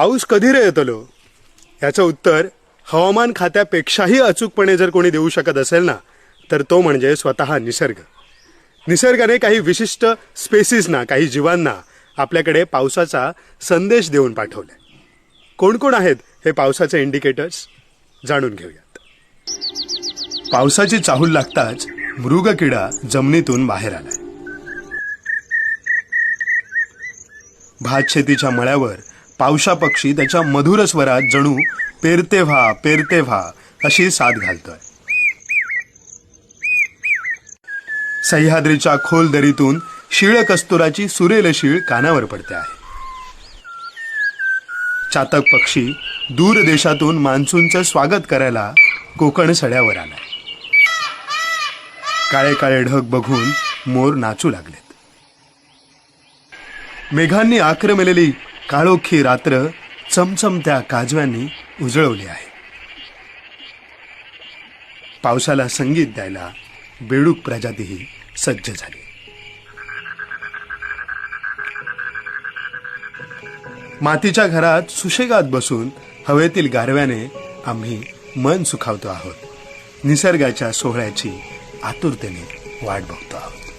पाऊस कधी रे येतलो? याचं उत्तर हवामान खात्यापेक्षाही अचूकपणे जर कोणी देऊ शकत असेल ना तर तो म्हणजे स्वतः निसर्ग. निसर्गाने काही विशिष्ट स्पेसिसना काही जीवांना आपल्याकडे पावसाचा संदेश देऊन पाठवलाय. कोण कोण आहेत हे पावसाचे इंडिकेटर्स जाणून घेऊयात. पावसाची चाहूल लागताच मृगकिडा जमिनीतून बाहेर आलाय. भात शेतीच्या मळ्यावर पावसा पक्षी त्याच्या मधुर स्वरात जणू पेरते व्हा पेरते व्हा अशी साथ घालतोय. सह्याद्रीच्या खोल दरीतून शिळ कस्तुराची सुरेल शिळ कानावर पडते आहे. चातक पक्षी दूर देशातून मान्सूनचं स्वागत करायला कोकण सड्यावर आलाय. काळे काळे ढग बघून मोर नाचू लागलेत. मेघांनी आक्रमलेली काळोखी रात्र चमचमत्या काजव्यांनी उजळवली आहे. पावसाला संगीत द्यायला बेडूक प्रजातीही सज्ज झाली. मातीच्या घरात सुशेगात बसून हवेतील गारव्याने आम्ही मन सुखावतो आहोत. निसर्गाच्या सोहळ्याची आतुरतेने वाट बघतो आहोत.